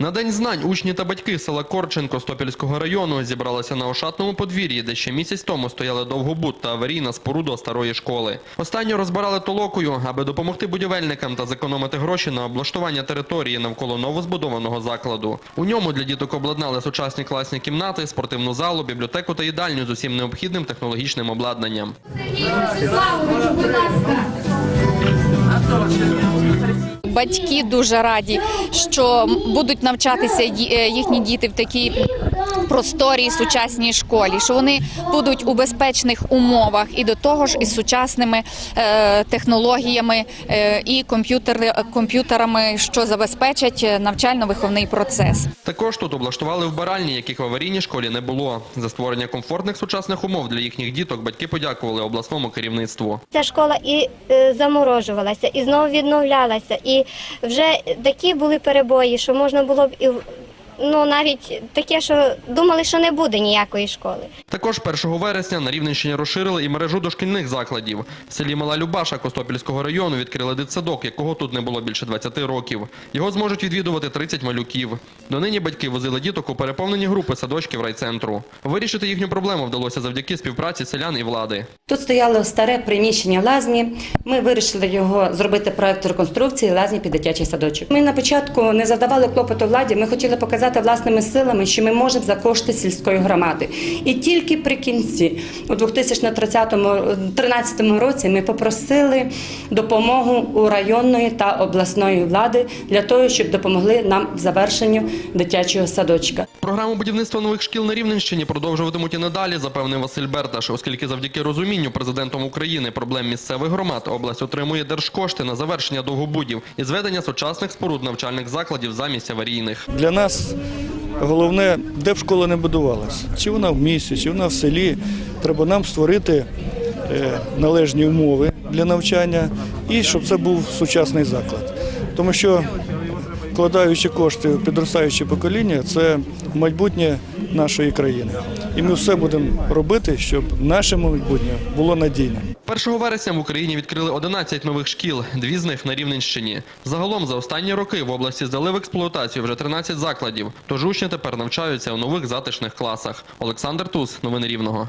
На день знань учні та батьки села Корченко Стопільського району зібралися на ошатному подвір'ї, де ще місяць тому стояли довгобут та аварійна споруда старої школи. Останню розбирали толокою, аби допомогти будівельникам та зекономити гроші на облаштування території навколо новозбудованого закладу. У ньому для діток обладнали сучасні класні кімнати, спортивну залу, бібліотеку та їдальню з усім необхідним технологічним обладнанням. Славович, будь ласка. Батьки дуже раді, що будуть навчатися е, їхні діти в такій просторій сучасній школі, що вони будуть у безпечних умовах і до того ж із сучасними е, технологіями е, і комп'ютери, комп'ютерами, що забезпечать е, навчально-виховний процес. Також тут облаштували вбиральні, яких в аварійній школі не було. За створення комфортних сучасних умов для їхніх діток батьки подякували обласному керівництву. Ця школа і заморожувалася, і знову відновлялася. І вже такі були перебої, що можна було б і ну навіть таке, що думали, що не буде ніякої школи. Також 1 вересня на Рівненщині розширили і мережу дошкільних закладів. В селі Мала Любаша Костопільського району відкрили дитсадок, якого тут не було більше 20 років. Його зможуть відвідувати 30 малюків. Донині батьки возили діток у переповнені групи садочків райцентру. Вирішити їхню проблему вдалося завдяки співпраці селян і влади. Тут стояло старе приміщення лазні. Ми вирішили його зробити проект реконструкції лазні під дитячий садочок. Ми на початку не завдавали клопоту владі. Ми хотіли показати власними силами, що ми можемо за кошти сільської громади. І тільки при кінці, у 2013 році, ми попросили допомогу у районної та обласної влади для того, щоб допомогли нам в завершенню дитячого садочка. Програму будівництва нових шкіл на Рівненщині продовжуватимуть і надалі, запевнив Василь Берташ, оскільки завдяки розумінню президентом України проблем місцевих громад область отримує держкошти на завершення довгобудів і зведення сучасних споруд навчальних закладів замість аварійних. Для нас головне, де б школа не будувалася, чи вона в місті, чи вона в селі, треба нам створити е, належні умови для навчання і щоб це був сучасний заклад. Тому що вкладаючи кошти в підростаюче покоління, це майбутнє нашої країни. І ми все будемо робити, щоб наше майбутнє було надійним. 1 вересня в Україні відкрили 11 нових шкіл, дві з них на Рівненщині. Загалом за останні роки в області здали в експлуатацію вже 13 закладів, тож учні тепер навчаються у нових затишних класах. Олександр Туз, новини Рівного.